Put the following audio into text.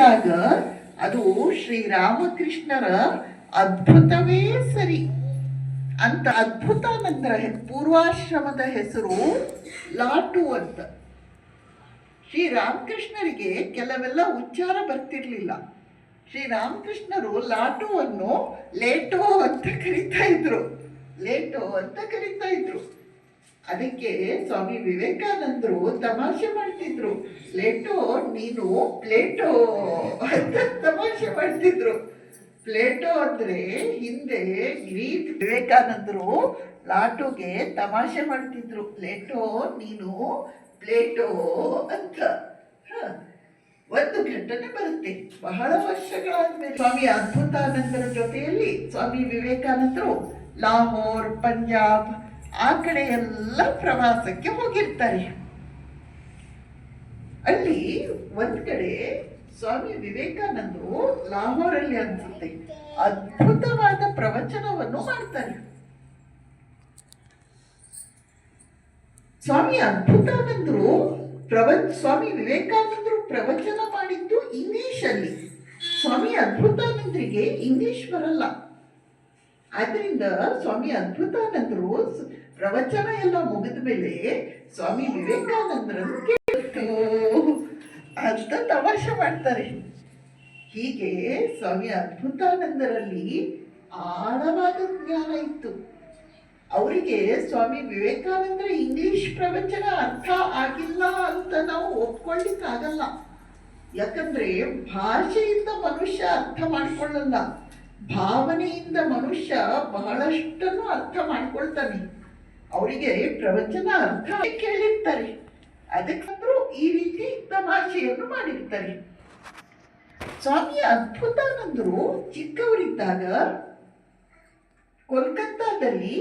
ಅಂದಾಗ ಅದು ಶ್ರೀರಾಮಕೃಷ್ಣರ ಅದ್ಭುತವೇ ಸರಿ ಅಂತ ಅದ್ಭುತಾನಂದರ ನಂತರ ಪೂರ್ವಾಶ್ರಮದ ಹೆಸರು ಲಾಟು ಅಂತ. ಶ್ರೀರಾಮಕೃಷ್ಣರಿಗೆ ಕೆಲವೆಲ್ಲ ಉಚ್ಚಾರ ಬರ್ತಿರ್ಲಿಲ್ಲ. ಶ್ರೀರಾಮಕೃಷ್ಣರು ಲಾಟುವನ್ನು ಲೇಟೋ ಅಂತ ಕರಿತಾ ಇದ್ರು. ಲೇಟೋ ಅಂತ ಕರಿತಾ ಇದ್ರು. ಅದಕ್ಕೆ ಸ್ವಾಮಿ ವಿವೇಕಾನಂದರು ತಮಾಷೆ ಮಾಡ್ತಿದ್ರು. ಲೇಟೋ ನೀನು ಪ್ಲೇಟೋ ಅಂತ ತಮಾಷೆ ಮಾಡ್ತಿದ್ರು. ಪ್ಲೇಟೋ ಅಂದ್ರೆ ಹಿಂದೆ ಗ್ರೀಕ್ ವಿವೇಕಾನಂದರು ಲಾಟೋಗೆ ತಮಾಷೆ ಮಾಡ್ತಿದ್ರು. ಪ್ಲೇಟೋ ನೀನು ಪ್ಲೇಟೋ ಅಂತ. ಒಂದು ಘಟನೆ ಬರುತ್ತೆ. ಬಹಳ ವರ್ಷಗಳಾದ್ಮೇಲೆ ಸ್ವಾಮಿ ಅದ್ಭುತಾನಂದರ ಜೊತೆಯಲ್ಲಿ ಸ್ವಾಮಿ ವಿವೇಕಾನಂದರು ಲಾಹೋರ್, ಪಂಜಾಬ್ ಆ ಕಡೆ ಎಲ್ಲ ಪ್ರವಾಸಕ್ಕೆ ಹೋಗಿರ್ತಾರೆ. ಅಲ್ಲಿ ಒಂದ್ ಕಡೆ ಸ್ವಾಮಿ ವಿವೇಕಾನಂದರು ಲಾಹೋರಲ್ಲಿ ಅನ್ಸುತ್ತೆ. ಅದ್ಭುತವಾದ ಪ್ರವಚನವನ್ನು ಮಾಡ್ತಾರೆ. ಸ್ವಾಮಿ ಅದ್ಭುತಾನಂದರು ಪ್ರವ ಸ್ವಾಮಿ ವಿವೇಕಾನಂದರು ಪ್ರವಚನ ಮಾಡಿದ್ದು ಇಂಗ್ಲಿಷ್ ಅಲ್ಲಿ. ಸ್ವಾಮಿ ಅದ್ಭುತಾನಂದರಿಗೆ ಇಂಗ್ಲಿಷ್ ಬರಲ್ಲ. ಆದ್ರಿಂದ ಸ್ವಾಮಿ ಅದ್ಭುತಾನಂದರು ಪ್ರವಚನ ಎಲ್ಲ ಮುಗಿದ ಮೇಲೆ ಸ್ವಾಮಿ ವಿವೇಕಾನಂದರನ್ನು ಅಂತ ತಮಾಷೆ ಮಾಡ್ತಾರೆ. ಹೀಗೆ ಸ್ವಾಮಿ ಅದ್ಭುತಾನಂದರಲ್ಲಿ ಆಳವಾದ ಜ್ಞಾನ ಇತ್ತು. ಅವರಿಗೆ ಸ್ವಾಮಿ ವಿವೇಕಾನಂದರ ಇಂಗ್ಲಿಷ್ ಪ್ರವಚನ ಅರ್ಥ ಆಗಿಲ್ಲ ಅಂತ ನಾವು ಒಪ್ಕೊಳ್ಳಿಕ್ಕಾಗಲ್ಲ. ಯಾಕಂದ್ರೆ ಭಾಷೆಯಿಂದ ಮನುಷ್ಯ ಅರ್ಥ ಮಾಡ್ಕೊಳ್ಳಲ್ಲ. ಭಾವನೆಯಿಂದ ಮನುಷ್ಯ ಬಹಳಷ್ಟನ್ನು ಅರ್ಥ ಮಾಡ್ಕೊಳ್ತಾನೆ. ಅವರಿಗೆ ಪ್ರವಚನ ಅರ್ಥ ಕೇಳಿರ್ತಾರೆ. ಅದಕ್ಕಂದ್ರೂ ಈ ರೀತಿ ತಮಾಷೆಯನ್ನು ಮಾಡಿರ್ತಾರೆ. ಸ್ವಾಮಿ ಅದ್ಭುತಾನಂದರು. ಚಿಕ್ಕವರಿದ್ದಾಗ ಕೋಲ್ಕತ್ತಾದಲ್ಲಿ